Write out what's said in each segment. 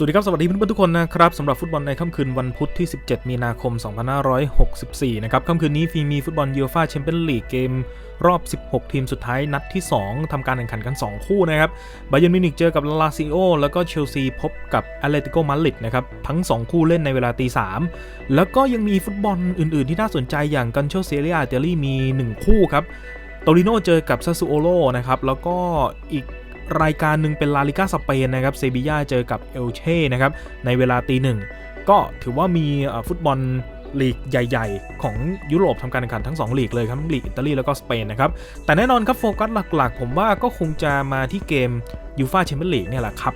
สวัสดีครับ สวัสดีเพื่อนๆทุกคนนะครับสำหรับฟุตบอลในค่ำคืนวันพุธที่ 17 มีนาคม 2564 นะครับค่ำคืนนี้ฟีมีฟุตบอลยูฟ่าแชมเปี้ยนลีกเกมรอบ 16 ทีมสุดท้ายนัดที่ 2ทำการแข่งขันกัน 2 คู่นะครับบาเยิร์นมิวนิกเจอกับลาซิโอแล้วก็เชลซีพบกับแอตเลติโกมาดริดนะครับ ทั้ง 2 คู่เล่นในเวลาตี 3 แล้วก็ยังมีฟุตบอลอื่น ๆ ที่น่าสนใจอย่างกันโชเซเรียเตลี่มี 1 คู่ครับโตริโนเจอกับซาซูโอโลนะครับแล้วก็อีก รายการหนึ่งเป็นลาลิก้าสเปนนะครับเซบีย่าเจอกับเอลเช่นะครับในเวลาตีหนึ่งก็ถือว่ามีฟุตบอลลีกใหญ่ ๆ ของยุโรปทำการแข่งขันทั้ง2ลีกเลยครับลีกอิตาลีแล้วก็สเปนนะครับแต่แน่นอนครับโฟกัสหลักๆ ผมว่าก็คงจะมาที่เกมยูฟาแชมเปี้ยนลีกเนี่ยแหละครับ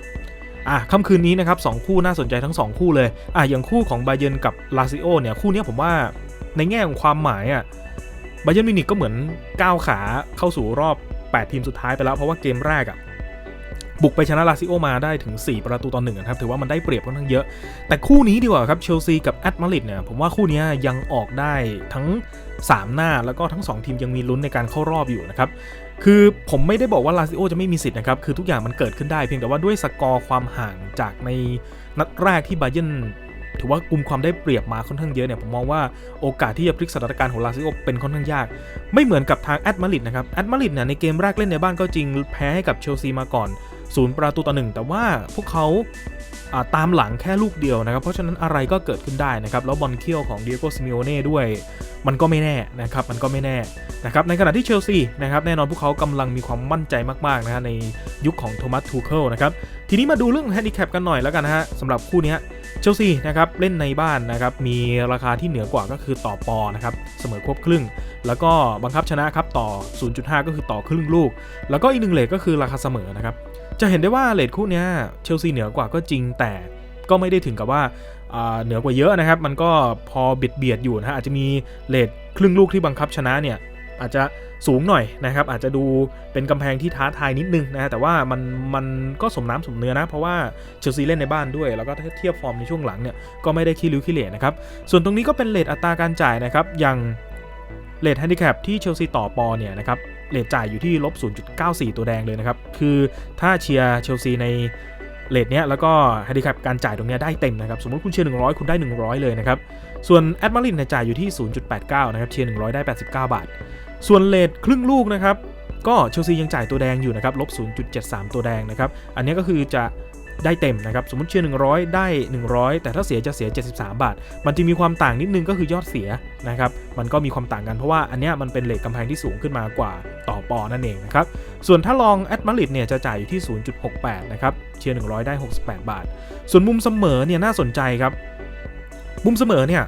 อะค่ำคืนนี้นะครับสองคู่น่าสนใจทั้ง 2 คู่เลยอะอย่างคู่ของบาเยิร์นกับลาซิโอเนี่ยคู่นี้ผมว่าในแง่ของความหมายอะบาเยนมิวนิกก็เหมือนก้าวขาเข้าสู่รอบ 8 ทีมสุดท้ายไปแล้ว เพราะว่าเกมแรกอะ บุกไปชนะลาซิโอมาได้ถึง 4 ประตูต่อหนึ่งนะครับถือว่ามันได้เปรียบค่อนข้างเยอะ แต่คู่นี้ดีกว่าครับเชลซีกับแอตมาดริดเนี่ยผมว่าคู่นี้ยังออกได้ทั้ง 3 หน้าแล้วก็ทั้ง 2 ทีมยังมีลุ้นในการเข้ารอบอยู่นะครับคือผมไม่ได้บอกว่าลาซิโอจะไม่มีสิทธิ์นะครับ คือทุกอย่างมันเกิดขึ้นได้เพียงแต่ว่าด้วยสกอร์ความห่างจากในนัดแรกที่บาเยิร์นถือว่ากุมความได้เปรียบมาค่อนข้างเยอะเนี่ยผมมองว่าโอกาสที่จะพลิกสถานการณ์ของลาซิโอเป็นค่อนข้างยาก ไม่เหมือนกับทางแอตมาดริดนะครับแอตมาริดเนี่ยในเกมแรกเล่นในบ้านก็จริงแพ้ให้กับเชลซีมาก่อน ศูนย์ประตูต่อหนึ่งแต่ว่าพวกเขาตามหลังแค่ลูกเดียวนะครับ เพราะฉะนั้นอะไรก็เกิดขึ้นได้นะครับ แล้วบอลเคี้ยวของเดียโกซิมิโอเน่ด้วย มันก็ไม่แน่นะครับ มันก็ไม่แน่นะครับ ในขณะที่เชลซีนะครับ แน่นอนพวกเขากำลังมีความมั่นใจมากๆนะฮะในยุคของโทมัสทูเคิลนะครับ ทีนี้มาดูเรื่องแฮนดิแคปกันหน่อยแล้วกันนะฮะสำหรับคู่นี้เชลซีนะครับเล่นในบ้านนะครับ มีราคาที่เหนือกว่าก็คือต่อปอนะครับเสมอควบครึ่ง แล้วก็บังคับชนะครับต่อ 0.5 ก็คือต่อครึ่งลูก แล้วก็อีกหนึ่งเลทก็คือราคาเสมอนะครับ จะเห็นได้ว่าเลทคู่เนี้ยเชลซีเหนือกว่าก็จริงแต่ก็ไม่ได้ถึงกับว่าเหนือกว่าเยอะนะครับ มันก็พอเบียดเบียดอยู่นะฮะอาจจะมีเลทครึ่งลูกที่บังคับชนะเนี่ยอาจจะสูงหน่อยนะครับ อาจจะดูเป็นกำแพงที่ท้าทายนิดนึงนะฮะแต่ว่ามันมันก็สมน้ำสมเนื้อนะ เพราะว่าเชลซีเล่นในบ้านด้วย แล้วก็เทียบฟอร์มในช่วงหลังเนี่ยก็ไม่ได้ขี้ริ้วขี้เหร่นะครับ ส่วนตรงนี้ก็เป็นเลทอัตราการจ่ายนะครับอย่างเลทแฮนดิแคปที่เชลซีต่อปอเนี่ยนะครับ เลทจ่ายอยู่ที่ลบ 0.94 ตัวแดงเลยนะครับ คือถ้าเชียร์เชลซีในเลทเนี้ยแล้วก็แฮนดิแคปการจ่ายตรงเนี้ยได้เต็มนะครับ สมมติคุณเชียร์ 100 คุณได้ 100 เลยนะครับ ส่วนแอดมารินเนจ่ายอยู่ที่ 0.89 นะครับ เชียร์ 100 ได้ 89 บาท ส่วนเลทครึ่งลูกนะครับ ก็เชลซียังจ่ายตัวแดงอยู่นะครับลบ 0.73 ตัวแดงนะครับ อันนี้ก็คือจะ ได้เต็มนะครับ สมมติเชียร์100 ได้ 100 แต่ถ้าเสียจะเสีย 73 บาท มันจะมีความต่างนิดนึงก็คือยอดเสียนะครับ มันก็มีความต่างกันเพราะว่าอันเนี้ยมันเป็นเลทกำแพงที่สูงขึ้นมากว่าต่อปอนั่นเองนะครับ ส่วนถ้าลองแอดมาริดเนี่ยจะจ่ายอยู่ที่ 0.68 นะครับ เชียร์100 ได้ 68 บาท ส่วนมุมเสมอเนี่ยน่าสนใจครับ มุมเสมอเนี่ย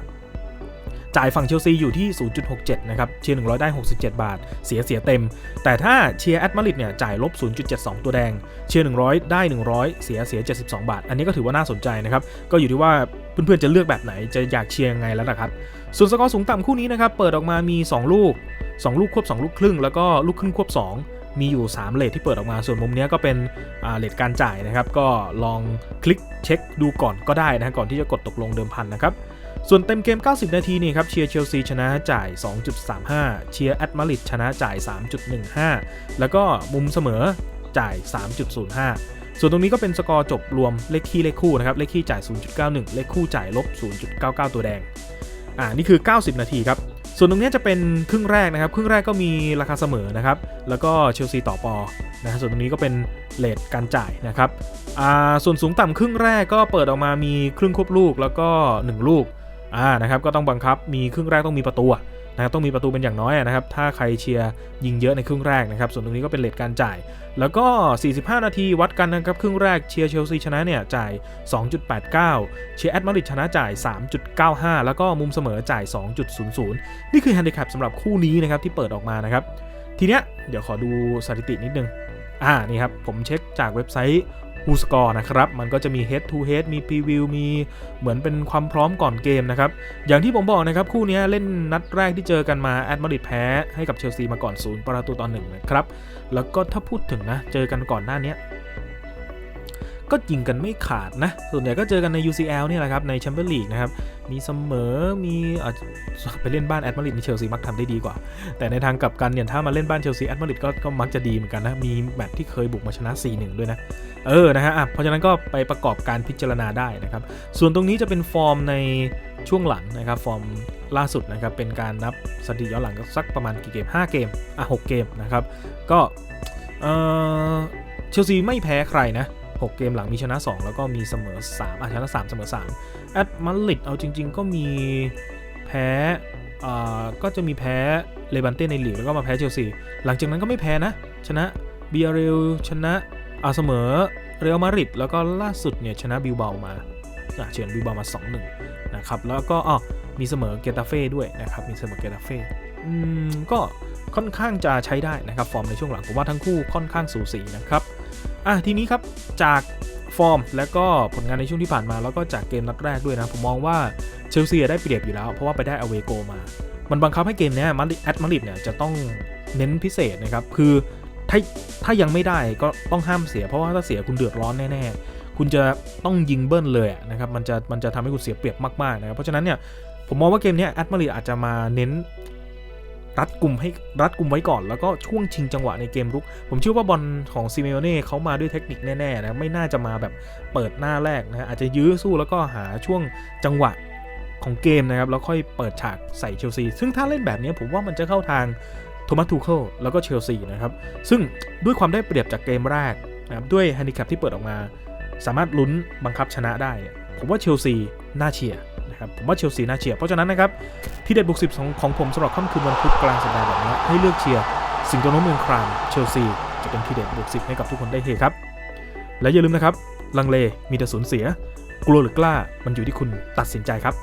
จ่ายฝั่งเชลซีอยู่ที่ 0.67 นะครับ เชียร์ 100 ได้ 67 บาท เสียเสียเต็ม แต่ถ้าเชียร์แอดมาริดเนี่ย จ่ายลบ 0.72 ตัวแดง เชียร์ 100 ได้ 100 เสียเสีย 72 บาท อันนี้ก็ถือว่าน่าสนใจนะครับ ก็อยู่ที่ว่าเพื่อนๆจะเลือกแบบไหน จะอยากเชียร์ยังไงแล้วนะครับ ส่วนสกอร์สูงต่ำคู่นี้นะครับ เปิดออกมามี 2 ลูก 2 ลูกควบ 2 ลูกครึ่ง แล้วก็ลูกครึ่งควบ 2มีอยู่ 3 เลทที่เปิดออกมา ส่วนมุมนี้ก็เป็นเลทการจ่ายนะครับ ก็ลองคลิกเช็คดูก่อนก็ได้นะ ก่อนที่จะกดตกลงเดิมพันนะครับ ส่วนเต็มเกม 90 นาทีนี่ครับเชียร์เชลซีชนะจ่าย 2.35 เชียร์แอตมาริดชนะจ่าย 3.15 แล้วก็มุมเสมอจ่าย 3.05 ส่วนตรงนี้ก็เป็นสกอร์จบรวมเลขคี่เลขคู่นะครับเลขคี่จ่าย 0.91 เลขคู่จ่ายลบ 0.99 ตัวแดง อ่านี่คือ 90 นาทีครับส่วนตรงนี้จะเป็นครึ่งแรกนะครับ ครึ่งแรกก็มีราคาเสมอนะครับ แล้วก็เชลซีต่อปอนะฮะส่วนตรงนี้ก็เป็นเลทการจ่ายนะครับอ่าส่วนสูงต่ำครึ่งแรกก็เปิดออกมามีครึ่งควบลูกแล้วก็ 1 ลูก อ่านะครับก็ต้องบังคับมีครึ่งแรกต้องมีประตูนะครับต้องมีประตูเป็นอย่างน้อยนะครับถ้าใครเชียร์ยิงเยอะในครึ่งแรกนะครับส่วนตรงนี้ก็เป็นเลทการจ่าย แล้วก็ 45 นาทีวัดกันนะครับครึ่งแรกเชียร์เชลซีชนะเนี่ยจ่าย 2.89 เชียร์แอตมาดริดชนะจ่าย 3.95 แล้วก็มุมเสมอจ่าย 2.00 นี่คือแฮนดิแคปสำหรับคู่นี้นะครับที่เปิดออกมานะครับทีเนี้ยเดี๋ยวขอดูสถิตินิดนึงอ่านี่ครับผมเช็คจากเว็บไซต์ คู่สกอร์นะครับ มันก็จะมี Head to Head มี Preview มีเหมือนเป็นความพร้อมก่อนเกมนะครับ อย่างที่ผมบอกนะครับ คู่นี้เล่นนัดแรกที่เจอกันมาแอตมาริดแพ้ให้กับเชลซีมาก่อนศูนย์ประตูต่อหนึ่งนะครับ แล้วก็ถ้าพูดถึงนะ เจอกันก่อนหน้านี้ ก็ยิงกันไม่ขาดนะ ส่วนใหญ่ก็เจอกันใน UCL เนี่ยแหละครับ ในแชมเปี้ยนลีกนะครับ มีเสมอ มีอะไปเล่นบ้านแอตมาริดนี่เชลซีมักทำได้ดีกว่า แต่ในทางกลับกันเนี่ยถ้ามาเล่นบ้านเชลซีแอตมาริดก็ก็มักจะดีเหมือนกันนะ มีแมตช์ที่เคยบุกมาชนะ 4-1 ด้วยนะ เออ นะฮะอะเพราะฉะนั้นก็ไปประกอบการพิจารณาได้นะครับ ส่วนตรงนี้จะเป็นฟอร์มในช่วงหลังนะครับฟอร์มล่าสุดนะครับเป็นการนับสถิติย้อนหลังก็สักประมาณกี่เกม 5 เกม อะ 6 เกมนะครับ ก็เออเชลซีไม่แพ้ใครนะ 6 เกมหลังมีชนะ 2 แล้วก็มีเสมอ3อะชนะ3เสมอ3แอตมาริดเอาจริง ๆ ก็มีแพ้อ่าก็จะมีแพ้เลบันเต้ในลีกแล้วก็มาแพ้เชลซีหลังจากนั้นก็ไม่แพ้นะ ชนะเบียเรลชนะอาเสมอเรอัลมาดริดแล้วก็ล่าสุดเนี่ยชนะบิลเบามาเฉือนบิลเบามา 2-1 นะครับแล้วก็อ๋อมีเสมอเกตาเฟ่ด้วยนะครับมีเสมอเกตาเฟ่อืมก็ค่อนข้างจะใช้ได้นะครับ ฟอร์มในช่วงหลังผมว่าทั้งคู่ค่อนข้างสูสีนะครับ อะทีนี้ครับจากฟอร์ม และก็ผลงานในช่วงที่ผ่านมา แล้วก็จากเกมนัดแรกด้วยนะ ผมมองว่าเชลซีได้เปรียบอยู่แล้ว เพราะว่าไปได้อเวโกมา มันบังคับให้เกมนี้มาริแอตมาริดเนี่ยจะต้องเน้นพิเศษนะครับ คือถ้าถ้ายังไม่ได้ก็ต้องห้ามเสีย เพราะว่าถ้าเสียคุณเดือดร้อนแน่ๆ คุณจะต้องยิงเบิ้ลเลยนะครับ มันจะมันจะทำให้คุณเสียเปรียบมากๆนะครับ เพราะฉะนั้นเนี่ยผมมองว่าเกมนี้แอตมาริดอาจจะมาเน้น รัดกลุ่มให้รัดกลุ่มไว้ก่อน แล้วก็ช่วงชิงจังหวะในเกมรุก ผมเชื่อว่าบอลของซิเมโอเน่เขามาด้วยเทคนิคแน่ๆนะไม่น่าจะมาแบบเปิดหน้าแรกนะฮะอาจจะยื้อสู้แล้วก็หาช่วงจังหวะของเกมนะครับแล้วค่อยเปิดฉากใส่เชลซีซึ่งถ้าเล่นแบบนี้ผมว่ามันจะเข้าทางโทมัสทูเคิลแล้วก็เชลซีนะครับซึ่งด้วยความได้เปรียบจากเกมแรกนะครับด้วยแฮนดิแคปที่เปิดออกมา สามารถลุ้นบังคับชนะได้ ผมว่าเชลซีน่าเชียร์ นะครับผมว่าเชลซีน่าเชียร์เพราะฉะนั้นนะครับที่เด็ดบุกสิบของของผมสำหรับค่ำคืนวันพุธกลางสัปดาห์แบบนี้ให้เลือกเชียร์สิงโตนเมืองครามเชลซีจะเป็นที่เด็ดบุกสิบให้กับทุกคนได้เฮครับและอย่าลืมนะครับลังเลมีแต่สูญเสีย กลัวหรือกล้ามันอยู่ที่คุณตัดสินใจครับ